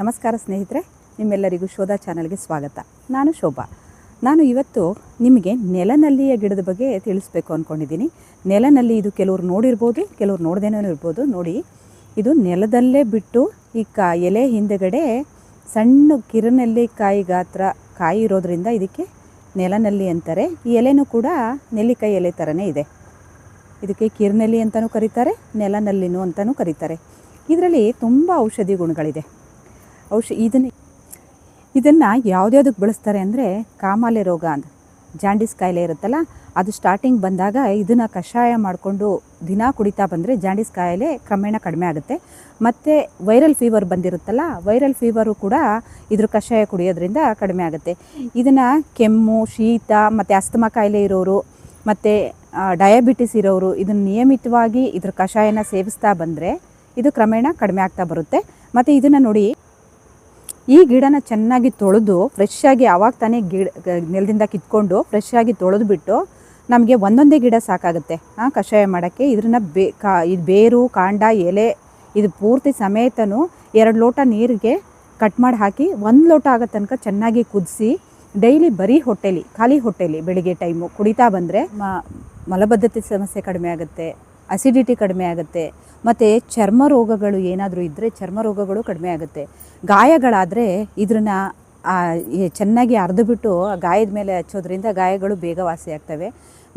ನಮಸ್ಕಾರ ಸ್ನೇಹಿತರೆ, ನಿಮ್ಮೆಲ್ಲರಿಗೂ ಶೋಧ ಚಾನಲ್ಗೆ ಸ್ವಾಗತ. ನಾನು ಶೋಭಾ. ನಾನು ಇವತ್ತು ನಿಮಗೆ ನೆಲನಲ್ಲಿಯ ಗಿಡದ ಬಗ್ಗೆ ತಿಳಿಸ್ಬೇಕು ಅಂದ್ಕೊಂಡಿದ್ದೀನಿ ನೆಲನಲ್ಲಿ ಇದು ಕೆಲವ್ರು ನೋಡಿರ್ಬೋದು, ಕೆಲವ್ರು ನೋಡ್ದೇನೂ ಇರ್ಬೋದು. ನೋಡಿ, ಇದು ನೆಲದಲ್ಲೇ ಬಿಟ್ಟು ಈ ಕಾ ಎಲೆ ಹಿಂದೆಗಡೆ ಸಣ್ಣ ಕಿರನಲ್ಲಿ ಕಾಯಿ ಗಾತ್ರ ಕಾಯಿ ಇರೋದ್ರಿಂದ ಇದಕ್ಕೆ ನೆಲನಲ್ಲಿ ಅಂತಾರೆ. ಈ ಎಲೆನೂ ಕೂಡ ನೆಲ್ಲಿಕಾಯಿ ಎಲೆ ಥರನೇ ಇದೆ. ಇದಕ್ಕೆ ಕಿರ್ನೆಲ್ಲಿ ಅಂತಲೂ ಕರೀತಾರೆ, ನೆಲನಲ್ಲಿನೂ ಅಂತಲೂ ಕರೀತಾರೆ. ಇದರಲ್ಲಿ ತುಂಬ ಔಷಧಿ ಗುಣಗಳಿದೆ. ಔಷ ಇದನ್ನು ಇದನ್ನು ಯಾವುದ್ಯಾವ್ದಕ್ಕೆ ಬಳಸ್ತಾರೆ ಅಂದರೆ ಕಾಮಾಲೆ ರೋಗ ಅಂತ. ಜಾಂಡಿಸ್ ಕಾಯಿಲೆ ಇರುತ್ತಲ್ಲ, ಅದು ಸ್ಟಾರ್ಟಿಂಗ್ ಬಂದಾಗ ಇದನ್ನು ಕಷಾಯ ಮಾಡಿಕೊಂಡು ದಿನ ಕುಡಿತಾ ಬಂದರೆ ಜಾಂಡಿಸ್ ಕಾಯಿಲೆ ಕ್ರಮೇಣ ಕಡಿಮೆ ಆಗುತ್ತೆ. ಮತ್ತು ವೈರಲ್ ಫೀವರ್ ಬಂದಿರುತ್ತಲ್ಲ, ವೈರಲ್ ಫೀವರು ಕೂಡ ಇದ್ರ ಕಷಾಯ ಕುಡಿಯೋದ್ರಿಂದ ಕಡಿಮೆ ಆಗುತ್ತೆ. ಇದನ್ನು ಕೆಮ್ಮು, ಶೀತ, ಮತ್ತು ಅಸ್ತಮ ಕಾಯಿಲೆ ಇರೋರು, ಮತ್ತು ಡಯಾಬಿಟಿಸ್ ಇರೋರು ಇದನ್ನು ನಿಯಮಿತವಾಗಿ ಇದ್ರ ಕಷಾಯನ ಸೇವಿಸ್ತಾ ಬಂದರೆ ಇದು ಕ್ರಮೇಣ ಕಡಿಮೆ ಆಗ್ತಾ ಬರುತ್ತೆ. ಮತ್ತು ಇದನ್ನು ನೋಡಿ ಈ ಗಿಡನ ಚೆನ್ನಾಗಿ ತೊಳೆದು ಫ್ರೆಶ್ ಆಗಿ ಆವಾಗ ತಾನೇ ಗಿಡ, ನೆಲದಿಂದ ಕಿತ್ಕೊಂಡು ಫ್ರೆಶ್ ಆಗಿ ತೊಳೆದು ಬಿಟ್ಟು ನಮಗೆ ಒಂದೊಂದೇ ಗಿಡ ಸಾಕಾಗುತ್ತೆ. ಹಾಂ ಕಷಾಯ ಮಾಡೋಕ್ಕೆ. ಇದನ್ನ ಬೇ, ಕಾ, ಇದು ಬೇರು, ಕಾಂಡ, ಎಲೆ, ಇದು ಪೂರ್ತಿ ಸಮೇತನೂ ಎರಡು ಲೋಟ ನೀರಿಗೆ ಕಟ್ ಮಾಡಿ ಹಾಕಿ ಒಂದು ಲೋಟ ಆಗೋ ತನಕ ಚೆನ್ನಾಗಿ ಕುದಿಸಿ ಡೈಲಿ ಬರೀ ಹೊಟ್ಟೆಲಿ, ಖಾಲಿ ಹೊಟ್ಟೆಲಿ ಬೆಳಿಗ್ಗೆ ಟೈಮು ಕುಡಿತಾ ಬಂದರೆ ಮಲಬದ್ಧತೆ ಸಮಸ್ಯೆ ಕಡಿಮೆ ಆಗುತ್ತೆ. ಅಸಿಡಿಟಿ ಕಡಿಮೆ ಆಗುತ್ತೆ. ಮತ್ತು ಚರ್ಮ ರೋಗಗಳು ಏನಾದರೂ ಇದ್ದರೆ ಚರ್ಮ ರೋಗಗಳು ಕಡಿಮೆ ಆಗುತ್ತೆ. ಗಾಯಗಳಾದರೆ ಇದನ್ನು ಚೆನ್ನಾಗಿ ಅರ್ದುಬಿಟ್ಟು ಗಾಯದ ಮೇಲೆ ಹಚ್ಚೋದ್ರಿಂದ ಗಾಯಗಳು ಬೇಗ ವಾಸಿ ಆಗ್ತವೆ.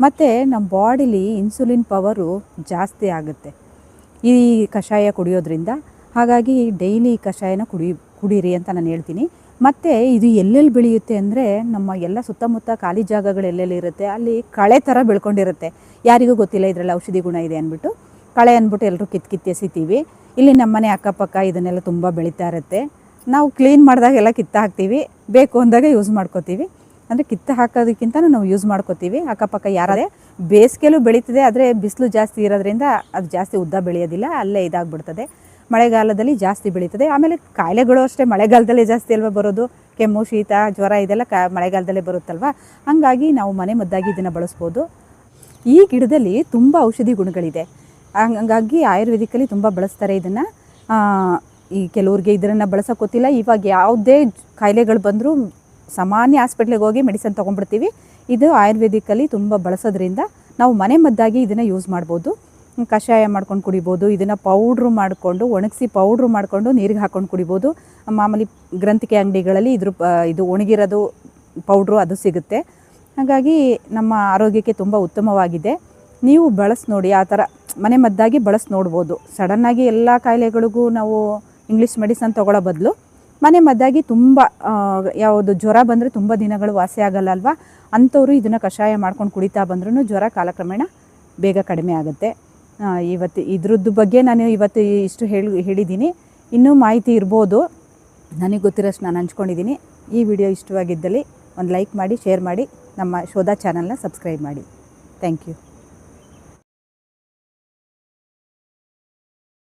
ಮತ್ತು ನಮ್ಮ ಬಾಡಿಲಿ ಇನ್ಸುಲಿನ್ ಪವರು ಜಾಸ್ತಿ ಆಗುತ್ತೆ. ಈ ಕಷಾಯ ಕುಡಿಯೋದ್ರಿಂದ. ಹಾಗಾಗಿ ಡೈಲಿ ಕಷಾಯನ ಕುಡಿ, ಕುಡೀರಿ ಅಂತ ನಾನು ಹೇಳ್ತೀನಿ. ಮತ್ತು ಇದು ಎಲ್ಲೆಲ್ಲಿ ಬೆಳೆಯುತ್ತೆ ಅಂದರೆ ನಮ್ಮ ಎಲ್ಲ ಸುತ್ತಮುತ್ತ ಖಾಲಿ ಜಾಗಗಳು ಎಲ್ಲೆಲ್ಲಿ ಇರುತ್ತೆ? ಅಲ್ಲಿ ಕಳೆ ಥರ ಬೆಳ್ಕೊಂಡಿರುತ್ತೆ. ಯಾರಿಗೂ ಗೊತ್ತಿಲ್ಲ ಇದರಲ್ಲಿ ಔಷಧಿ ಗುಣ ಇದೆ ಅಂದ್ಬಿಟ್ಟು. ಕಳೆ ಅಂದ್ಬಿಟ್ಟು ಎಲ್ಲರೂ ಕಿತ್ತು ಕಿತ್ತು ಎಸಿತೀವಿ. ಇಲ್ಲಿ ನಮ್ಮನೆ ಅಕ್ಕಪಕ್ಕ ಇದನ್ನೆಲ್ಲ ತುಂಬ ಬೆಳೀತಾ ಇರುತ್ತೆ. ನಾವು ಕ್ಲೀನ್ ಮಾಡಿದಾಗ ಎಲ್ಲ ಕಿತ್ತ ಹಾಕ್ತೀವಿ. ಬೇಕು ಅಂದಾಗ ಯೂಸ್ ಮಾಡ್ಕೋತೀವಿ. ಅಂದರೆ ಕಿತ್ತು ಹಾಕೋದಕ್ಕಿಂತ ನಾವು ಯೂಸ್ ಮಾಡ್ಕೋತೀವಿ. ಅಕ್ಕಪಕ್ಕ ಯಾರೇ ಬೇಸಿಗೆಲೂ ಬೆಳೀತದೆ. ಆದರೆ ಬಿಸಿಲು ಜಾಸ್ತಿ ಇರೋದ್ರಿಂದ ಅದು ಜಾಸ್ತಿ ಉದ್ದ ಬೆಳೆಯೋದಿಲ್ಲ. ಅಲ್ಲೇ ಇದಾಗ್ಬಿಡ್ತದೆ. ಮಳೆಗಾಲದಲ್ಲಿ ಜಾಸ್ತಿ ಬೆಳೀತದೆ ಆಮೇಲೆ ಕಾಯಿಲೆಗಳು ಅಷ್ಟೇ ಮಳೆಗಾಲದಲ್ಲೇ ಜಾಸ್ತಿ ಅಲ್ವಾ ಬರೋದು? ಕೆಮ್ಮು, ಶೀತ, ಜ್ವರ ಇದೆಲ್ಲ ಕ ಮಳೆಗಾಲದಲ್ಲೇ ಬರುತ್ತಲ್ವ? ಹಾಗಾಗಿ ನಾವು ಮನೆ ಮದ್ದಾಗಿ ಇದನ್ನು ಬಳಸ್ಬೋದು. ಈ ಗಿಡದಲ್ಲಿ ತುಂಬ ಔಷಧಿ ಗುಣಗಳಿದೆ. ಹಂಗಾಗಿ ಆಯುರ್ವೇದಿಕಲ್ಲಿ ತುಂಬ ಬಳಸ್ತಾರೆ ಇದನ್ನು. ಈ ಕೆಲವ್ರಿಗೆ ಇದನ್ನು ಬಳಸೋಕೆ ಗೊತ್ತಿಲ್ಲ. ಇವಾಗ ಯಾವುದೇ ಕಾಯಿಲೆಗಳು ಬಂದರೂ ಸಾಮಾನ್ಯ ಹಾಸ್ಪಿಟ್ಲಿಗೆ ಹೋಗಿ ಮೆಡಿಸನ್ ತೊಗೊಂಡ್ಬಿಡ್ತೀವಿ. ಇದು ಆಯುರ್ವೇದಿಕಲ್ಲಿ ತುಂಬ ಬಳಸೋದ್ರಿಂದ ನಾವು ಮನೆ ಮದ್ದಾಗಿ ಇದನ್ನು ಯೂಸ್ ಮಾಡ್ಬೋದು. ಕಷಾಯ ಮಾಡ್ಕೊಂಡು ಕುಡಿಬೋದು, ಇದನ್ನು ಪೌಡ್ರು ಮಾಡಿಕೊಂಡು, ಒಣಗಿಸಿ ಪೌಡ್ರು ಮಾಡಿಕೊಂಡು ನೀರಿಗೆ ಹಾಕ್ಕೊಂಡು ಕುಡಿಬೋದು. ಮಾಮೂಲಿ ಗ್ರಂಥಿಕೆ ಅಂಗಡಿಗಳಲ್ಲಿ ಇದ್ರ ಇದು ಒಣಗಿರೋದು ಪೌಡ್ರು ಅದು ಸಿಗುತ್ತೆ. ಹಾಗಾಗಿ ನಮ್ಮ ಆರೋಗ್ಯಕ್ಕೆ ತುಂಬ ಉತ್ತಮವಾಗಿದೆ. ನೀವು ಬಳಸಿ ನೋಡಿ, ಆ ಥರ ಮನೆ ಮದ್ದಾಗಿ ಬಳಸಿ ನೋಡ್ಬೋದು. ಸಡನ್ನಾಗಿ ಎಲ್ಲ ಕಾಯಿಲೆಗಳಿಗೂ ನಾವು ಇಂಗ್ಲೀಷ್ ಮೆಡಿಸನ್ ತೊಗೊಳ್ಳೋ ಬದಲು ಮನೆ ಮದ್ದಾಗಿ ತುಂಬ ಯಾವುದು ಜ್ವರ ಬಂದರೆ ತುಂಬ ದಿನಗಳು ವಾಸಿ ಆಗಲ್ಲ ಅಲ್ವಾ? ಅಂಥವ್ರು ಇದನ್ನು ಕಷಾಯ ಮಾಡ್ಕೊಂಡು ಕುಡಿತಾ ಬಂದ್ರೂ ಜ್ವರ ಕಾಲಕ್ರಮೇಣ ಬೇಗ ಕಡಿಮೆ ಆಗುತ್ತೆ. ಇವತ್ತು ಇದ್ರದ್ದು ಬಗ್ಗೆ ನಾನು ಇವತ್ತು ಇಷ್ಟು ಹೇಳಿ ಹೇಳಿದ್ದೀನಿ. ಇನ್ನೂ ಮಾಹಿತಿ ಇರ್ಬೋದು. ನನಗೆ ಗೊತ್ತಿರೋಷ್ಟು ನಾನು ಹಂಚ್ಕೊಂಡಿದ್ದೀನಿ. ಈ ವಿಡಿಯೋ ಇಷ್ಟವಾಗಿದ್ದಲ್ಲಿ ಒಂದು ಲೈಕ್ ಮಾಡಿ, ಶೇರ್ ಮಾಡಿ, ನಮ್ಮ ಶೋಧ ಚಾನಲ್ನ ಸಬ್ಸ್ಕ್ರೈಬ್ ಮಾಡಿ. Thank you.